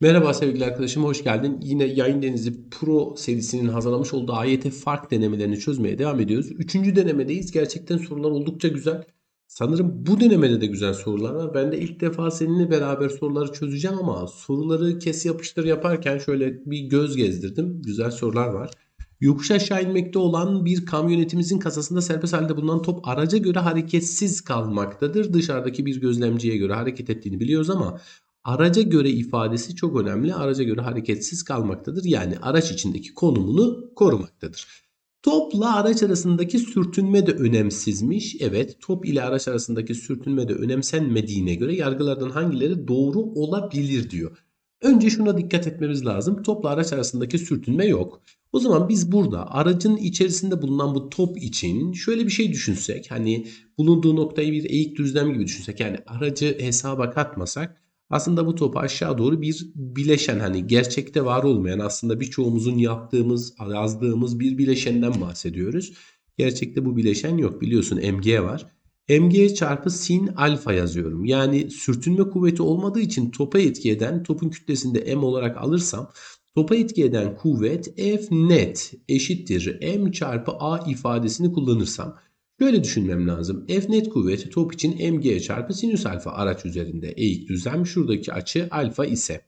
Merhaba sevgili arkadaşım, hoş geldin. Yine Yayın Denizi Pro serisinin hazırlamış olduğu AYT fark denemelerini çözmeye devam ediyoruz. Üçüncü denemedeyiz. Gerçekten sorular oldukça güzel. Sanırım bu denemede de güzel sorular var. Ben de ilk defa seninle beraber soruları çözeceğim ama soruları kes yapıştır yaparken şöyle bir göz gezdirdim. Güzel sorular var. Yokuş aşağı inmekte olan bir kamyonetimizin kasasında serbest halde bulunan top araca göre hareketsiz kalmaktadır. Dışarıdaki bir gözlemciye göre hareket ettiğini biliyoruz ama araca göre ifadesi çok önemli. Araca göre hareketsiz kalmaktadır. Yani araç içindeki konumunu korumaktadır. Topla araç arasındaki sürtünme de önemsizmiş. Evet top ile araç arasındaki sürtünme de önemsenmediğine göre yargılardan hangileri doğru olabilir diyor. Önce şuna dikkat etmemiz lazım. Topla araç arasındaki sürtünme yok. O zaman biz burada aracın içerisinde bulunan bu top için şöyle bir şey düşünsek. Hani bulunduğu noktayı bir eğik düzlem gibi düşünsek. Yani aracı hesaba katmasak aslında bu topu aşağı doğru bir bileşen hani gerçekte var olmayan aslında birçoğumuzun yaptığımız yazdığımız bir bileşenden bahsediyoruz. Gerçekte bu bileşen yok biliyorsun mg var. mg çarpı sin alfa yazıyorum. Yani sürtünme kuvveti olmadığı için topa etki eden topun kütlesinde m olarak alırsam topa etki eden kuvvet F net eşittir M çarpı A ifadesini kullanırsam Böyle düşünmem lazım. F net kuvveti top için mg çarpı sinüs alfa araç üzerinde eğik düzlem. Şuradaki açı alfa ise.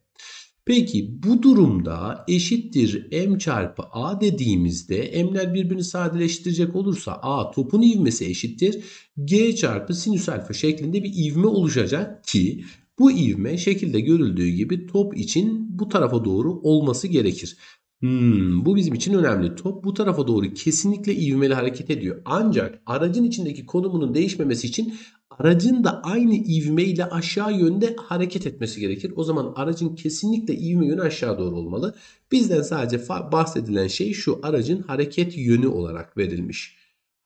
Peki bu durumda eşittir m çarpı a dediğimizde m'ler birbirini sadeleştirecek olursa a topun ivmesi eşittir g çarpı sinüs alfa şeklinde bir ivme oluşacak ki bu ivme şekilde görüldüğü gibi top için bu tarafa doğru olması gerekir. Hmm, bu bizim için önemli. Top bu tarafa doğru kesinlikle ivmeli hareket ediyor. Ancak aracın içindeki konumunun değişmemesi için aracın da aynı ivmeyle aşağı yönde hareket etmesi gerekir. O zaman aracın kesinlikle ivme yönü aşağı doğru olmalı. Bizden sadece bahsedilen şey şu aracın hareket yönü olarak verilmiş.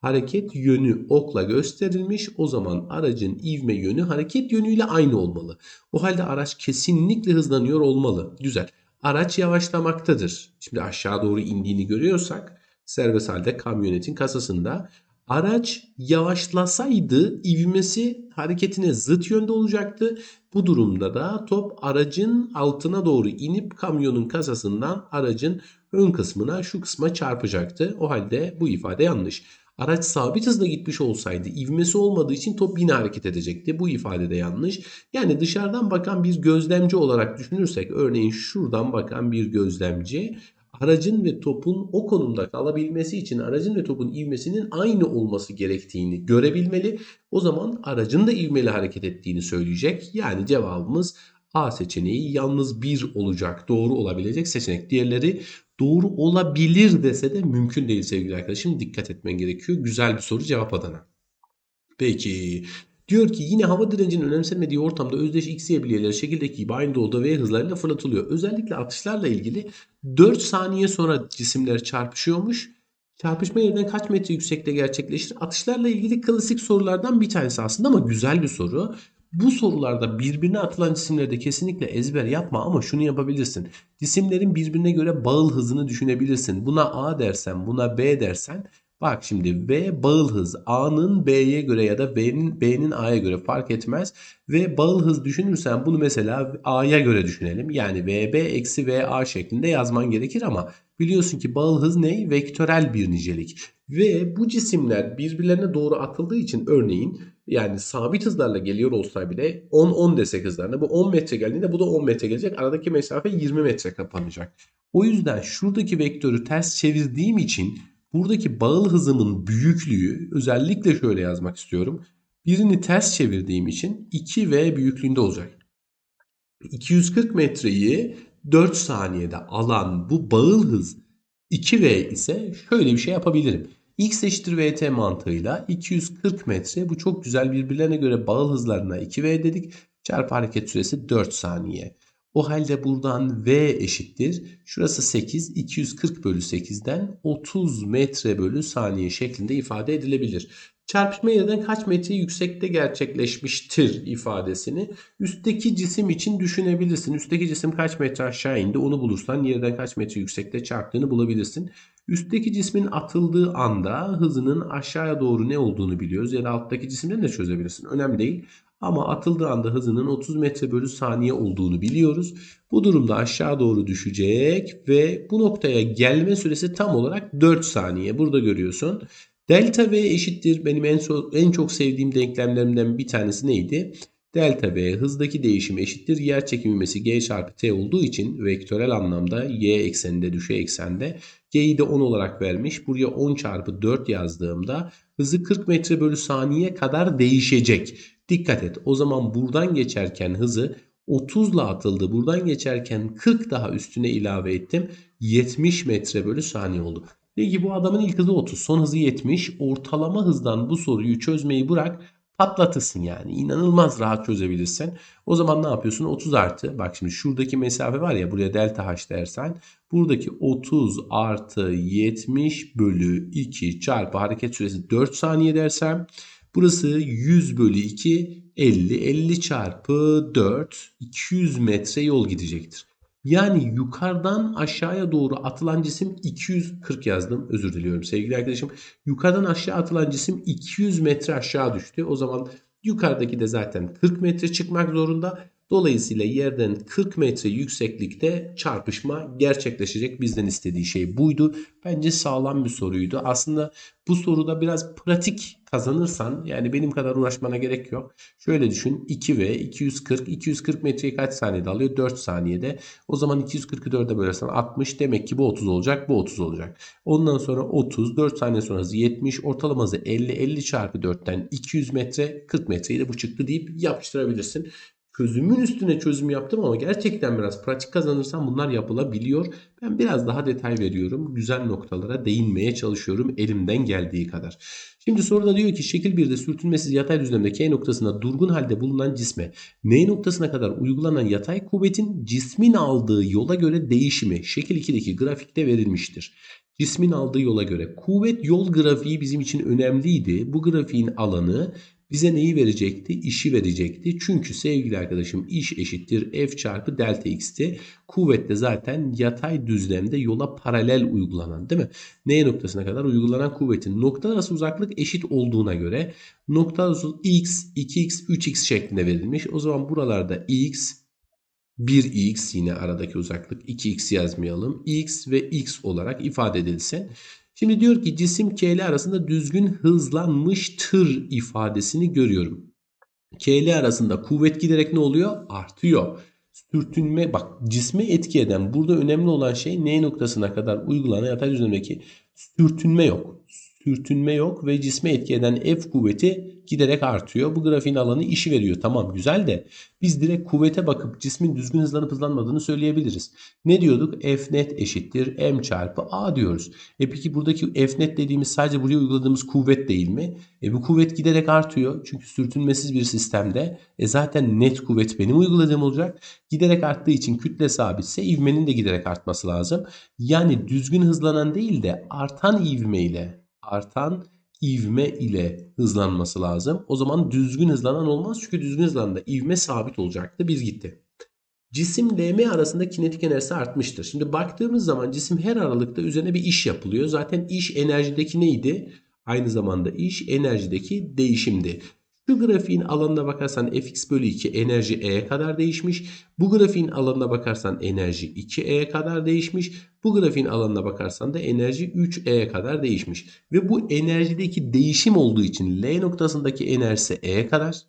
Hareket yönü okla gösterilmiş. O zaman aracın ivme yönü hareket yönüyle aynı olmalı. O halde araç kesinlikle hızlanıyor olmalı. Güzel araç yavaşlamaktadır. Şimdi aşağı doğru indiğini görüyorsak serbest halde kamyonetin kasasında araç yavaşlasaydı ivmesi hareketine zıt yönde olacaktı. Bu durumda da top aracın altına doğru inip kamyonun kasasından aracın ön kısmına şu kısma çarpacaktı. O halde bu ifade yanlış. Araç sabit hızla gitmiş olsaydı ivmesi olmadığı için top yine hareket edecekti. Bu ifade de yanlış. Yani dışarıdan bakan bir gözlemci olarak düşünürsek örneğin şuradan bakan bir gözlemci aracın ve topun o konumda kalabilmesi için aracın ve topun ivmesinin aynı olması gerektiğini görebilmeli. O zaman aracın da ivmeli hareket ettiğini söyleyecek. Yani cevabımız A seçeneği yalnız bir olacak. Doğru olabilecek seçenek. Diğerleri doğru olabilir dese de mümkün değil sevgili arkadaşım. Dikkat etmen gerekiyor. Güzel bir soru cevap adana. Peki. Diyor ki yine hava direncinin önemsenmediği ortamda özdeş x y bilyeleri şekildeki gibi aynı doğuda v hızlarıyla fırlatılıyor. Özellikle atışlarla ilgili 4 saniye sonra cisimler çarpışıyormuş. Çarpışma yerden kaç metre yüksekte gerçekleşir? Atışlarla ilgili klasik sorulardan bir tanesi aslında ama güzel bir soru. Bu sorularda birbirine atılan cisimlerde kesinlikle ezber yapma ama şunu yapabilirsin. Cisimlerin birbirine göre bağıl hızını düşünebilirsin. Buna A dersen, buna B dersen Bak şimdi V bağıl hız A'nın B'ye göre ya da B'nin B'nin A'ya göre fark etmez. Ve bağıl hız düşünürsen bunu mesela A'ya göre düşünelim. Yani VB eksi VA şeklinde yazman gerekir ama biliyorsun ki bağıl hız ne? Vektörel bir nicelik. Ve bu cisimler birbirlerine doğru atıldığı için örneğin yani sabit hızlarla geliyor olsa bile 10-10 desek hızlarına bu 10 metre geldiğinde bu da 10 metre gelecek. Aradaki mesafe 20 metre kapanacak. O yüzden şuradaki vektörü ters çevirdiğim için buradaki bağıl hızımın büyüklüğü özellikle şöyle yazmak istiyorum. Birini ters çevirdiğim için 2V büyüklüğünde olacak. 240 metreyi 4 saniyede alan bu bağıl hız 2V ise şöyle bir şey yapabilirim. X eşittir VT mantığıyla 240 metre bu çok güzel birbirlerine göre bağıl hızlarına 2V dedik. Çarpı hareket süresi 4 saniye. O halde buradan V eşittir. Şurası 8. 240 bölü 8'den 30 metre bölü saniye şeklinde ifade edilebilir. Çarpışma yerden kaç metre yüksekte gerçekleşmiştir ifadesini üstteki cisim için düşünebilirsin. Üstteki cisim kaç metre aşağı indi onu bulursan yerden kaç metre yüksekte çarptığını bulabilirsin. Üstteki cismin atıldığı anda hızının aşağıya doğru ne olduğunu biliyoruz ya da alttaki cisimden de çözebilirsin. Önemli değil. Ama atıldığı anda hızının 30 metre bölü saniye olduğunu biliyoruz. Bu durumda aşağı doğru düşecek ve bu noktaya gelme süresi tam olarak 4 saniye. Burada görüyorsun. Delta V eşittir. Benim en, so en çok sevdiğim denklemlerimden bir tanesi neydi? Delta V hızdaki değişim eşittir. Yer çekim ivmesi G çarpı T olduğu için vektörel anlamda Y ekseninde düşey eksende G'yi de 10 olarak vermiş. Buraya 10 çarpı 4 yazdığımda hızı 40 metre bölü saniye kadar değişecek. Dikkat et o zaman buradan geçerken hızı 30 ile atıldı. Buradan geçerken 40 daha üstüne ilave ettim. 70 metre bölü saniye oldu. Peki bu adamın ilk hızı 30, son hızı 70. Ortalama hızdan bu soruyu çözmeyi bırak patlatırsın yani. İnanılmaz rahat çözebilirsin. O zaman ne yapıyorsun? 30 artı. Bak şimdi şuradaki mesafe var ya buraya delta h dersen. Buradaki 30 artı 70 bölü 2 çarpı hareket süresi 4 saniye dersem. Burası 100 bölü 2 50. 50 çarpı 4 200 metre yol gidecektir. Yani yukarıdan aşağıya doğru atılan cisim 240 yazdım. Özür diliyorum sevgili arkadaşım. Yukarıdan aşağı atılan cisim 200 metre aşağı düştü. O zaman yukarıdaki de zaten 40 metre çıkmak zorunda. Dolayısıyla yerden 40 metre yükseklikte çarpışma gerçekleşecek. Bizden istediği şey buydu. Bence sağlam bir soruydu. Aslında bu soruda biraz pratik kazanırsan yani benim kadar uğraşmana gerek yok. Şöyle düşün 2 ve 240 240 metreyi kaç saniyede alıyor? 4 saniyede. O zaman 240'ı 4'e bölersen 60 demek ki bu 30 olacak bu 30 olacak. Ondan sonra 30 4 saniye sonra 70 ortalaması 50 50 çarpı 4'ten 200 metre 40 metreyi de bu çıktı deyip yapıştırabilirsin çözümün üstüne çözüm yaptım ama gerçekten biraz pratik kazanırsam bunlar yapılabiliyor. Ben biraz daha detay veriyorum. Güzel noktalara değinmeye çalışıyorum elimden geldiği kadar. Şimdi soruda diyor ki şekil 1'de sürtünmesiz yatay düzlemde K noktasında durgun halde bulunan cisme N noktasına kadar uygulanan yatay kuvvetin cismin aldığı yola göre değişimi şekil 2'deki grafikte verilmiştir. Cismin aldığı yola göre kuvvet yol grafiği bizim için önemliydi. Bu grafiğin alanı bize neyi verecekti? İşi verecekti. Çünkü sevgili arkadaşım iş eşittir F çarpı delta x'ti. Kuvvet de zaten yatay düzlemde yola paralel uygulanan değil mi? N noktasına kadar uygulanan kuvvetin nokta arası uzaklık eşit olduğuna göre nokta arası x, 2x, 3x şeklinde verilmiş. O zaman buralarda x, 1x yine aradaki uzaklık 2x yazmayalım. x ve x olarak ifade edilsin. Şimdi diyor ki cisim K ile arasında düzgün hızlanmıştır ifadesini görüyorum. K ile arasında kuvvet giderek ne oluyor? Artıyor. Sürtünme bak cisme etki eden burada önemli olan şey N noktasına kadar uygulanan yatay düzlemdeki sürtünme yok sürtünme yok ve cisme etki eden F kuvveti giderek artıyor. Bu grafiğin alanı işi veriyor. Tamam güzel de biz direkt kuvvete bakıp cismin düzgün hızlanıp hızlanmadığını söyleyebiliriz. Ne diyorduk? F net eşittir M çarpı A diyoruz. E peki buradaki F net dediğimiz sadece buraya uyguladığımız kuvvet değil mi? E bu kuvvet giderek artıyor. Çünkü sürtünmesiz bir sistemde e zaten net kuvvet benim uyguladığım olacak. Giderek arttığı için kütle sabitse ivmenin de giderek artması lazım. Yani düzgün hızlanan değil de artan ivme ile artan ivme ile hızlanması lazım. O zaman düzgün hızlanan olmaz çünkü düzgün hızlandığında ivme sabit olacaktı. Biz gitti. Cisim LM arasında kinetik enerjisi artmıştır. Şimdi baktığımız zaman cisim her aralıkta üzerine bir iş yapılıyor. Zaten iş enerjideki neydi? Aynı zamanda iş enerjideki değişimdi. Şu grafiğin alanına bakarsan fx bölü 2 enerji e'ye kadar değişmiş. Bu grafiğin alanına bakarsan enerji 2e'ye kadar değişmiş. Bu grafiğin alanına bakarsan da enerji 3e'ye kadar değişmiş. Ve bu enerjideki değişim olduğu için L noktasındaki enerjisi e'ye kadar.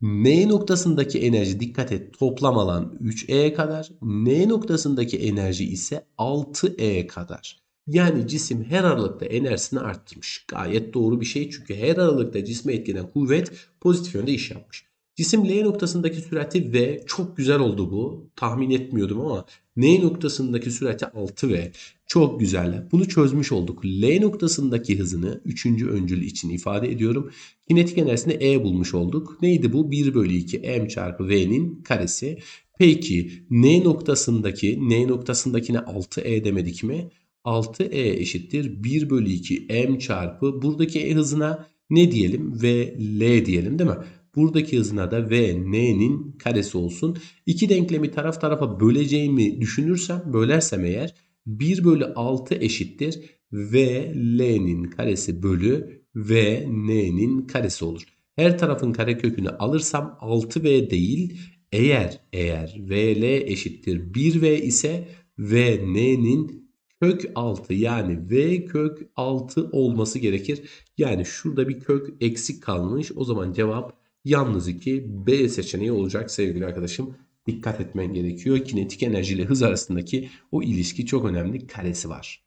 M noktasındaki enerji dikkat et toplam alan 3e'ye kadar. N noktasındaki enerji ise 6e kadar. Yani cisim her aralıkta enerjisini arttırmış. Gayet doğru bir şey çünkü her aralıkta cisme etkilenen kuvvet pozitif yönde iş yapmış. Cisim L noktasındaki sürati V çok güzel oldu bu. Tahmin etmiyordum ama N noktasındaki sürati 6V. Çok güzel. Bunu çözmüş olduk. L noktasındaki hızını 3. öncül için ifade ediyorum. Kinetik enerjisini E bulmuş olduk. Neydi bu? 1 bölü 2 M çarpı V'nin karesi. Peki N noktasındaki N noktasındakine 6E demedik mi? 6e eşittir 1 bölü 2 m çarpı buradaki e hızına ne diyelim v l diyelim değil mi? Buradaki hızına da v n'nin karesi olsun. İki denklemi taraf tarafa böleceğimi düşünürsem bölersem eğer 1 bölü 6 eşittir v l'nin karesi bölü v n'nin karesi olur. Her tarafın karekökünü alırsam 6v değil eğer eğer vl eşittir 1v ise vn'nin kök 6 yani v kök 6 olması gerekir. Yani şurada bir kök eksik kalmış. O zaman cevap yalnız 2 B seçeneği olacak sevgili arkadaşım. Dikkat etmen gerekiyor. Kinetik enerji ile hız arasındaki o ilişki çok önemli. Karesi var.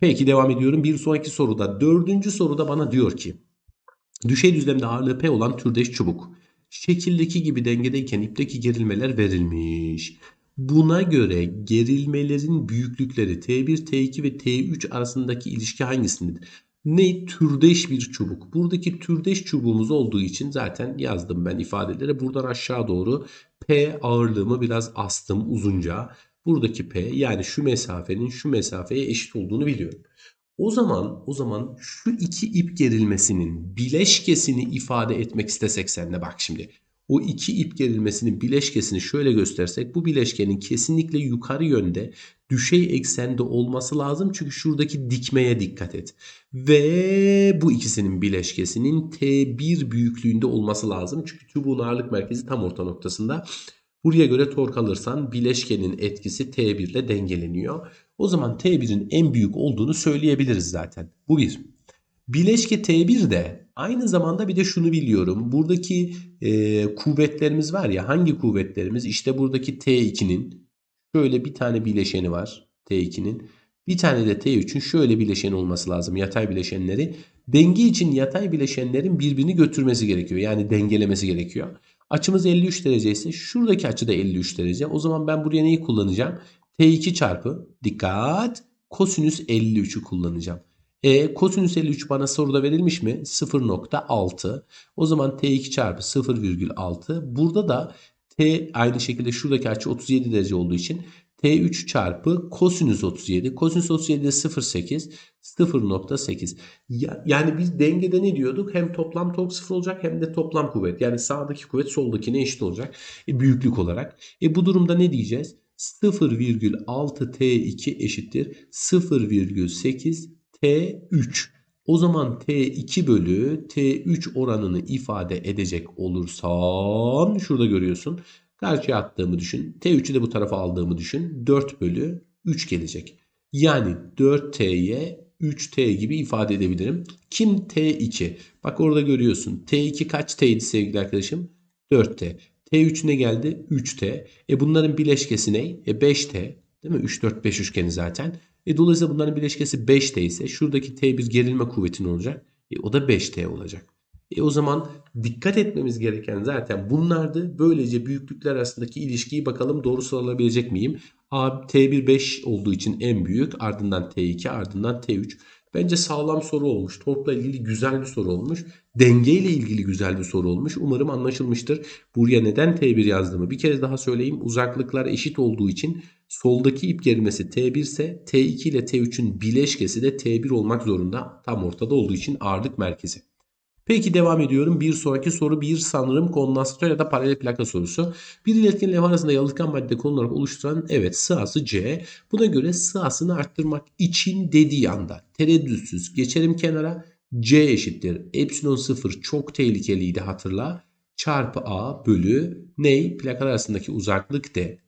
Peki devam ediyorum. Bir sonraki soruda dördüncü soruda bana diyor ki düşey düzlemde ağırlığı P olan türdeş çubuk şekildeki gibi dengedeyken ipteki gerilmeler verilmiş. Buna göre gerilmelerin büyüklükleri T1, T2 ve T3 arasındaki ilişki hangisindedir? Ne? Türdeş bir çubuk. Buradaki türdeş çubuğumuz olduğu için zaten yazdım ben ifadelere. Buradan aşağı doğru P ağırlığımı biraz astım uzunca. Buradaki P yani şu mesafenin şu mesafeye eşit olduğunu biliyorum. O zaman o zaman şu iki ip gerilmesinin bileşkesini ifade etmek istesek senle bak şimdi. O iki ip gerilmesinin bileşkesini şöyle göstersek bu bileşkenin kesinlikle yukarı yönde düşey eksende olması lazım. Çünkü şuradaki dikmeye dikkat et. Ve bu ikisinin bileşkesinin T1 büyüklüğünde olması lazım. Çünkü çubuğun ağırlık merkezi tam orta noktasında. Buraya göre tork alırsan bileşkenin etkisi T1 ile dengeleniyor. O zaman T1'in en büyük olduğunu söyleyebiliriz zaten. Bu bir. Bileşke T1 de aynı zamanda bir de şunu biliyorum. Buradaki e, kuvvetlerimiz var ya hangi kuvvetlerimiz? İşte buradaki T2'nin şöyle bir tane bileşeni var. T2'nin. Bir tane de T3'ün şöyle bileşeni olması lazım. Yatay bileşenleri. Denge için yatay bileşenlerin birbirini götürmesi gerekiyor. Yani dengelemesi gerekiyor. Açımız 53 derece ise şuradaki açı da 53 derece. O zaman ben buraya neyi kullanacağım? T2 çarpı dikkat kosinüs 53'ü kullanacağım. E kosinüs 53 bana soruda verilmiş mi? 0.6. O zaman T2 çarpı 0,6. Burada da T aynı şekilde şuradaki açı 37 derece olduğu için T3 çarpı kosinüs 37. Kosinüs 37 de 0.8. 0.8. Yani biz dengede ne diyorduk? Hem toplam tork 0 olacak hem de toplam kuvvet. Yani sağdaki kuvvet soldakine eşit olacak. E, büyüklük olarak. E, bu durumda ne diyeceğiz? 0,6 T2 eşittir 0,8 T3. O zaman T2 bölü T3 oranını ifade edecek olursam şurada görüyorsun. Karşıya attığımı düşün. T3'ü de bu tarafa aldığımı düşün. 4 bölü 3 gelecek. Yani 4T'ye 3T gibi ifade edebilirim. Kim T2? Bak orada görüyorsun. T2 kaç T'ydi sevgili arkadaşım? 4T. T3 ne geldi? 3T. E bunların bileşkesi ne? E 5T. Değil mi? 3, 4, 5 üçgeni zaten. E dolayısıyla bunların bileşkesi 5T ise şuradaki T1 gerilme kuvveti olacak? E o da 5T olacak. E o zaman dikkat etmemiz gereken zaten bunlardı. Böylece büyüklükler arasındaki ilişkiyi bakalım doğru sıralayabilecek miyim? A, T1 5 olduğu için en büyük ardından T2 ardından T3. Bence sağlam soru olmuş. Torkla ilgili güzel bir soru olmuş. Denge ile ilgili güzel bir soru olmuş. Umarım anlaşılmıştır. Buraya neden T1 yazdığımı bir kez daha söyleyeyim. Uzaklıklar eşit olduğu için soldaki ip gerilmesi T1 ise T2 ile T3'ün bileşkesi de T1 olmak zorunda. Tam ortada olduğu için ağırlık merkezi. Peki devam ediyorum. Bir sonraki soru bir sanırım kondansatör ya da paralel plaka sorusu. Bir iletken levha arasında yalıtkan madde konularak oluşturan evet sığası C. Buna göre sığasını arttırmak için dediği anda tereddütsüz geçelim kenara. C eşittir. Epsilon 0 çok tehlikeliydi hatırla. Çarpı A bölü ney? Plakalar arasındaki uzaklık D.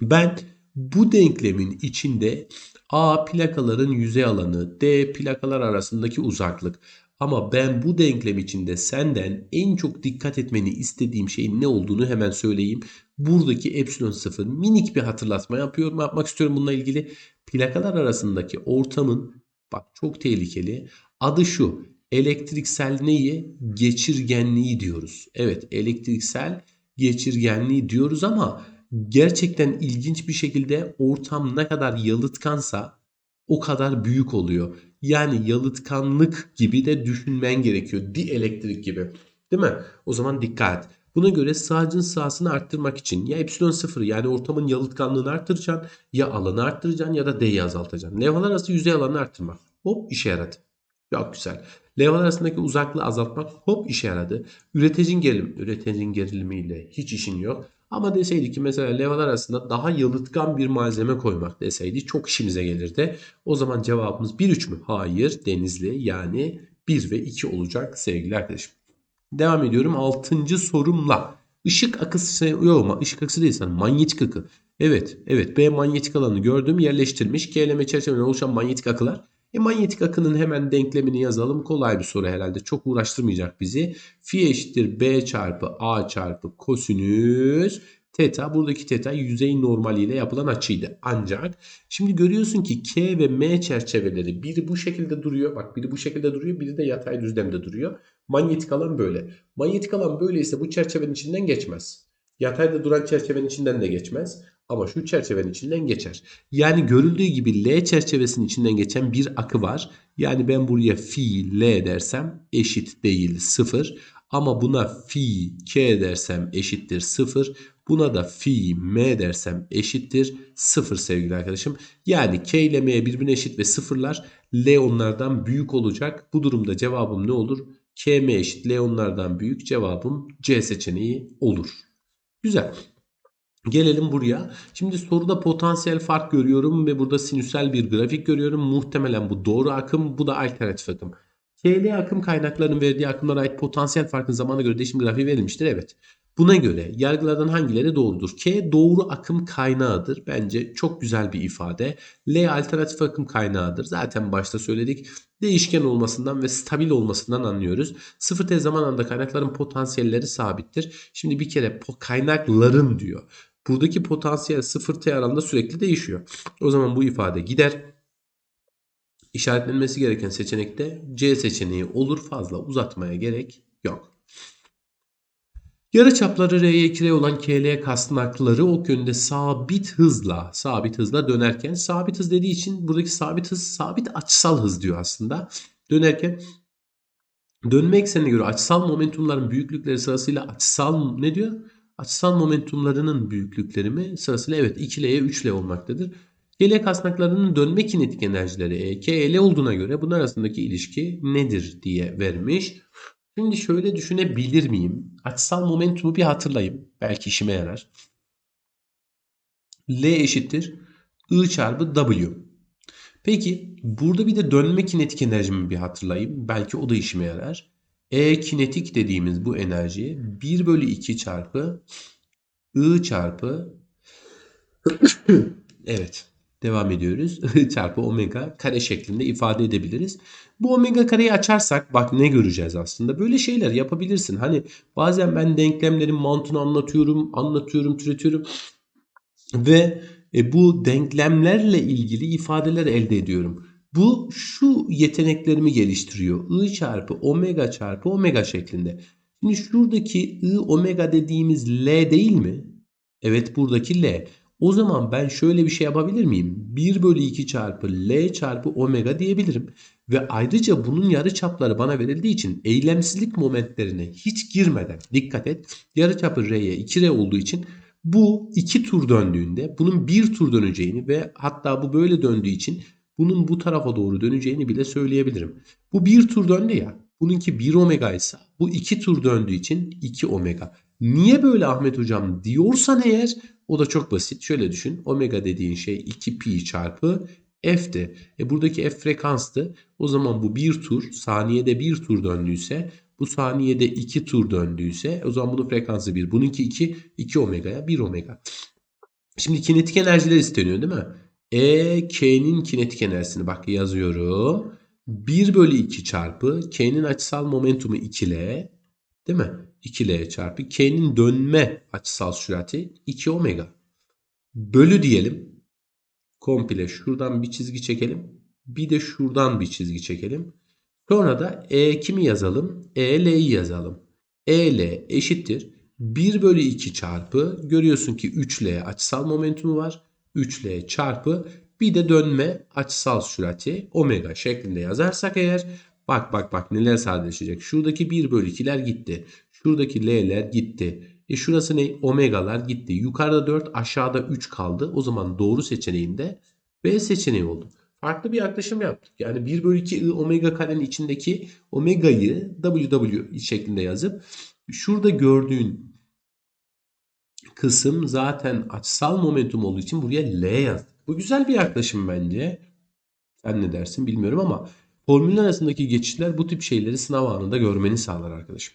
Ben bu denklemin içinde A plakaların yüzey alanı, D plakalar arasındaki uzaklık. Ama ben bu denklem içinde senden en çok dikkat etmeni istediğim şeyin ne olduğunu hemen söyleyeyim. Buradaki epsilon 0 minik bir hatırlatma yapıyorum. Yapmak istiyorum bununla ilgili. Plakalar arasındaki ortamın bak çok tehlikeli. Adı şu. Elektriksel neyi? Geçirgenliği diyoruz. Evet elektriksel geçirgenliği diyoruz ama gerçekten ilginç bir şekilde ortam ne kadar yalıtkansa o kadar büyük oluyor. Yani yalıtkanlık gibi de düşünmen gerekiyor. Dielektrik gibi. Değil mi? O zaman dikkat. Buna göre sağcın sahasını arttırmak için ya epsilon sıfır yani ortamın yalıtkanlığını arttıracaksın ya alanı arttıracaksın ya da D'yi azaltacaksın. Levhalar arası yüzey alanını arttırmak. Hop işe yaradı. Çok güzel. Levhalar arasındaki uzaklığı azaltmak hop işe yaradı. Üreticinin gerilim, üreticinin gerilimiyle hiç işin yok. Ama deseydi ki mesela levhalar arasında daha yalıtkan bir malzeme koymak deseydi çok işimize gelirdi. O zaman cevabımız 1-3 mü? Hayır denizli yani 1 ve 2 olacak sevgili arkadaşım. Devam ediyorum 6. sorumla. Işık akısı yok ama ışık akısı değil sanırım. Manyetik akı. Evet, evet. B manyetik alanı gördüm, yerleştirmiş. K eleme çerçeveden oluşan manyetik akılar. E manyetik akının hemen denklemini yazalım. Kolay bir soru herhalde. Çok uğraştırmayacak bizi. Fi eşittir B çarpı A çarpı kosinüs Teta buradaki teta yüzey normaliyle yapılan açıydı. Ancak şimdi görüyorsun ki K ve M çerçeveleri biri bu şekilde duruyor. Bak biri bu şekilde duruyor biri de yatay düzlemde duruyor. Manyetik alan böyle. Manyetik alan böyleyse bu çerçevenin içinden geçmez. Yatayda duran çerçevenin içinden de geçmez. Ama şu çerçevenin içinden geçer. Yani görüldüğü gibi L çerçevesinin içinden geçen bir akı var. Yani ben buraya fi L dersem eşit değil 0. Ama buna fi K dersem eşittir 0. Buna da fi m dersem eşittir 0 sevgili arkadaşım. Yani k ile m birbirine eşit ve sıfırlar. L onlardan büyük olacak. Bu durumda cevabım ne olur? k m eşit L onlardan büyük. Cevabım C seçeneği olur. Güzel. Gelelim buraya. Şimdi soruda potansiyel fark görüyorum ve burada sinüsel bir grafik görüyorum. Muhtemelen bu doğru akım, bu da alternatif akım. KL akım kaynaklarının verdiği akımlara ait potansiyel farkın zamana göre değişim grafiği verilmiştir. Evet. Buna göre yargılardan hangileri doğrudur? K doğru akım kaynağıdır. Bence çok güzel bir ifade. L alternatif akım kaynağıdır. Zaten başta söyledik. Değişken olmasından ve stabil olmasından anlıyoruz. Sıfır t zaman anda kaynakların potansiyelleri sabittir. Şimdi bir kere kaynakların diyor. Buradaki potansiyel sıfır t aralığında sürekli değişiyor. O zaman bu ifade gider. İşaretlenmesi gereken seçenekte C seçeneği olur. Fazla uzatmaya gerek yok. Yarı çapları R'ye 2R olan KL kasnakları ok yönünde sabit hızla sabit hızla dönerken sabit hız dediği için buradaki sabit hız sabit açısal hız diyor aslında. Dönerken dönme eksenine göre açısal momentumların büyüklükleri sırasıyla açısal ne diyor? Açısal momentumlarının büyüklükleri mi? Sırasıyla evet 2L'ye 3L olmaktadır. KL kasnaklarının dönme kinetik enerjileri E, KL olduğuna göre bunlar arasındaki ilişki nedir diye vermiş. Şimdi şöyle düşünebilir miyim? Açısal momentumu bir hatırlayayım. Belki işime yarar. L eşittir I çarpı W. Peki burada bir de dönme kinetik enerjimi bir hatırlayayım. Belki o da işime yarar. E kinetik dediğimiz bu enerji 1 bölü 2 çarpı I çarpı evet devam ediyoruz. çarpı omega kare şeklinde ifade edebiliriz. Bu omega kareyi açarsak bak ne göreceğiz aslında. Böyle şeyler yapabilirsin. Hani bazen ben denklemlerin mantığını anlatıyorum, anlatıyorum, türetiyorum. Ve e, bu denklemlerle ilgili ifadeler elde ediyorum. Bu şu yeteneklerimi geliştiriyor. I çarpı omega çarpı omega şeklinde. Şimdi şuradaki I omega dediğimiz L değil mi? Evet buradaki L. O zaman ben şöyle bir şey yapabilir miyim? 1 bölü 2 çarpı L çarpı omega diyebilirim. Ve ayrıca bunun yarıçapları bana verildiği için eylemsizlik momentlerine hiç girmeden dikkat et. Yarıçapı R'ye 2R olduğu için bu iki tur döndüğünde bunun bir tur döneceğini ve hatta bu böyle döndüğü için bunun bu tarafa doğru döneceğini bile söyleyebilirim. Bu bir tur döndü ya. Bununki 1 omega ise bu iki tur döndüğü için 2 omega. Niye böyle Ahmet hocam diyorsan eğer o da çok basit. Şöyle düşün. Omega dediğin şey 2 pi çarpı f'ti. E buradaki f frekanstı. O zaman bu bir tur saniyede bir tur döndüyse bu saniyede 2 tur döndüyse o zaman bunun frekansı 1. Bununki 2 2 omega'ya 1 omega. Şimdi kinetik enerjiler isteniyor değil mi? E K'nin kinetik enerjisini bak yazıyorum. 1 bölü 2 çarpı K'nin açısal momentumu 2L değil mi? 2L çarpı K'nin dönme açısal sürati 2 omega. Bölü diyelim. Komple şuradan bir çizgi çekelim. Bir de şuradan bir çizgi çekelim. Sonra da E kimi yazalım? E L'yi yazalım. E L eşittir. 1 bölü 2 çarpı görüyorsun ki 3L açısal momentumu var. 3L çarpı bir de dönme açısal sürati omega şeklinde yazarsak eğer bak bak bak neler sadeleşecek. Şuradaki 1 bölü 2'ler gitti. Şuradaki L'ler gitti. E şurası ne? Omegalar gitti. Yukarıda 4 aşağıda 3 kaldı. O zaman doğru seçeneğinde B seçeneği oldu. Farklı bir yaklaşım yaptık. Yani 1 bölü 2 I omega karenin içindeki omega'yı WW şeklinde yazıp şurada gördüğün kısım zaten açısal momentum olduğu için buraya L yazdık. Bu güzel bir yaklaşım bence. Sen ne dersin bilmiyorum ama formüller arasındaki geçişler bu tip şeyleri sınav anında görmeni sağlar arkadaşım.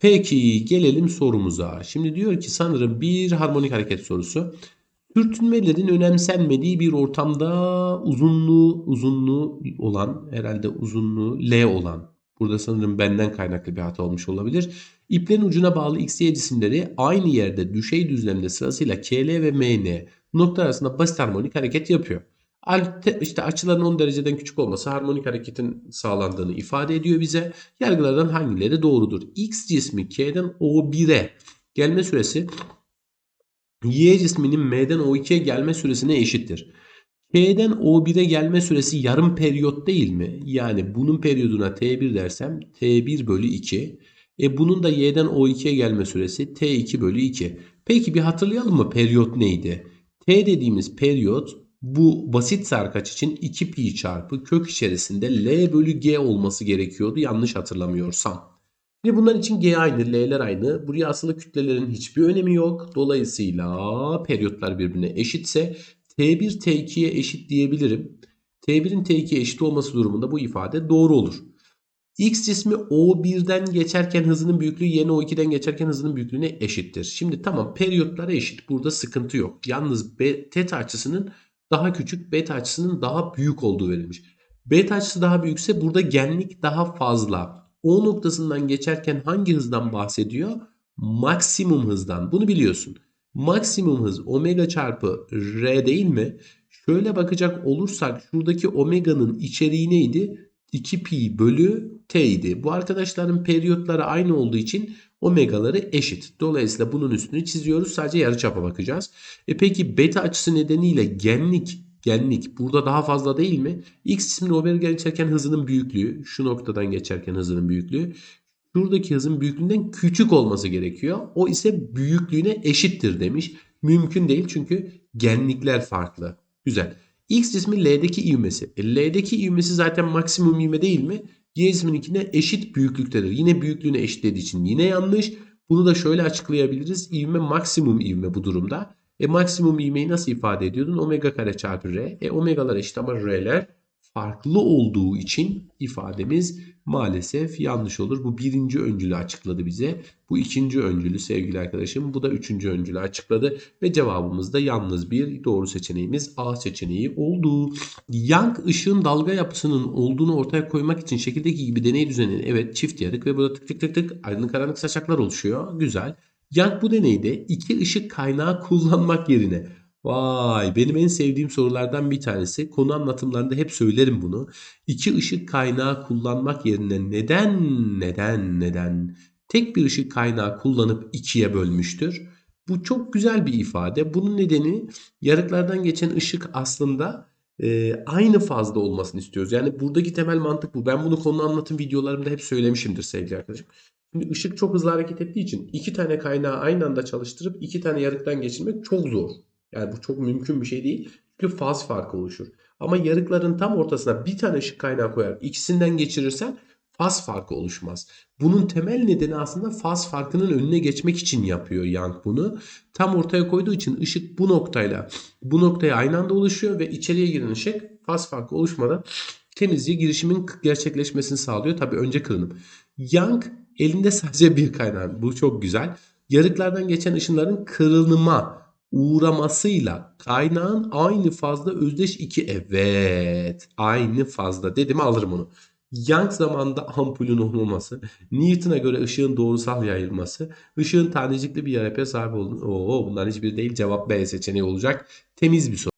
Peki gelelim sorumuza. Şimdi diyor ki sanırım bir harmonik hareket sorusu. Sürtünmelerin önemsenmediği bir ortamda uzunluğu uzunluğu olan herhalde uzunluğu L olan burada sanırım benden kaynaklı bir hata olmuş olabilir. İplerin ucuna bağlı x, y cisimleri aynı yerde düşey düzlemde sırasıyla KL ve MN nokta arasında basit harmonik hareket yapıyor. İşte açıların 10 dereceden küçük olması harmonik hareketin sağlandığını ifade ediyor bize. Yargılardan hangileri doğrudur? X cismi K'den O1'e gelme süresi Y cisminin M'den O2'ye gelme süresine eşittir. K'den O1'e gelme süresi yarım periyot değil mi? Yani bunun periyoduna T1 dersem T1 bölü 2. E bunun da Y'den O2'ye gelme süresi T2 bölü 2. Peki bir hatırlayalım mı periyot neydi? T dediğimiz periyot bu basit sarkaç için 2 pi çarpı kök içerisinde L bölü G olması gerekiyordu yanlış hatırlamıyorsam. Şimdi bunların için G aynı, L'ler aynı. Buraya aslında kütlelerin hiçbir önemi yok. Dolayısıyla periyotlar birbirine eşitse T1 T2'ye eşit diyebilirim. T1'in T2'ye eşit olması durumunda bu ifade doğru olur. X cismi O1'den geçerken hızının büyüklüğü yeni O2'den geçerken hızının büyüklüğüne eşittir. Şimdi tamam periyotlara eşit. Burada sıkıntı yok. Yalnız B, teta açısının daha küçük, beta açısının daha büyük olduğu verilmiş. Beta açısı daha büyükse burada genlik daha fazla. O noktasından geçerken hangi hızdan bahsediyor? Maksimum hızdan. Bunu biliyorsun. Maksimum hız omega çarpı r değil mi? Şöyle bakacak olursak şuradaki omega'nın içeriği neydi? 2 pi bölü t idi. Bu arkadaşların periyotları aynı olduğu için omegaları eşit. Dolayısıyla bunun üstünü çiziyoruz. Sadece yarıçapa bakacağız. E peki beta açısı nedeniyle genlik genlik burada daha fazla değil mi? X cismini omega geçerken hızının büyüklüğü, şu noktadan geçerken hızının büyüklüğü şuradaki hızın büyüklüğünden küçük olması gerekiyor. O ise büyüklüğüne eşittir demiş. Mümkün değil çünkü genlikler farklı. Güzel. X cismi L'deki ivmesi. E, L'deki ivmesi zaten maksimum ivme değil mi? Y cismininkine eşit büyüklüktedir. Yine büyüklüğüne eşitlediği için yine yanlış. Bunu da şöyle açıklayabiliriz. İvme maksimum ivme bu durumda. E maksimum ivmeyi nasıl ifade ediyordun? Omega kare çarpı R. E omegalar eşit ama R'ler farklı olduğu için ifademiz maalesef yanlış olur. Bu birinci öncülü açıkladı bize. Bu ikinci öncülü sevgili arkadaşım. Bu da üçüncü öncülü açıkladı. Ve cevabımız da yalnız bir doğru seçeneğimiz A seçeneği oldu. Young ışığın dalga yapısının olduğunu ortaya koymak için şekildeki gibi deney düzeninin evet çift yarık ve burada tık tık tık tık aydınlık karanlık saçaklar oluşuyor. Güzel. Young bu deneyde iki ışık kaynağı kullanmak yerine Vay benim en sevdiğim sorulardan bir tanesi. Konu anlatımlarında hep söylerim bunu. İki ışık kaynağı kullanmak yerine neden neden neden tek bir ışık kaynağı kullanıp ikiye bölmüştür? Bu çok güzel bir ifade. Bunun nedeni yarıklardan geçen ışık aslında e, aynı fazla olmasını istiyoruz. Yani buradaki temel mantık bu. Ben bunu konu anlatım videolarımda hep söylemişimdir sevgili arkadaşım. Şimdi ışık çok hızlı hareket ettiği için iki tane kaynağı aynı anda çalıştırıp iki tane yarıktan geçirmek çok zor. Yani bu çok mümkün bir şey değil. Çünkü faz farkı oluşur. Ama yarıkların tam ortasına bir tane ışık kaynağı koyar. ikisinden geçirirsen faz farkı oluşmaz. Bunun temel nedeni aslında faz farkının önüne geçmek için yapıyor Young bunu. Tam ortaya koyduğu için ışık bu noktayla bu noktaya aynı anda oluşuyor ve içeriye giren ışık faz farkı oluşmadan temizliğe girişimin gerçekleşmesini sağlıyor. Tabii önce kırınım. Young elinde sadece bir kaynağı. Bu çok güzel. Yarıklardan geçen ışınların kırılma uğramasıyla kaynağın aynı fazla özdeş iki evet aynı fazla dedim alırım onu. Young zamanında ampulün olmaması, Newton'a göre ışığın doğrusal yayılması, ışığın tanecikli bir yarıya sahip olduğunu, oo bunlar hiçbir değil cevap B seçeneği olacak. Temiz bir soru.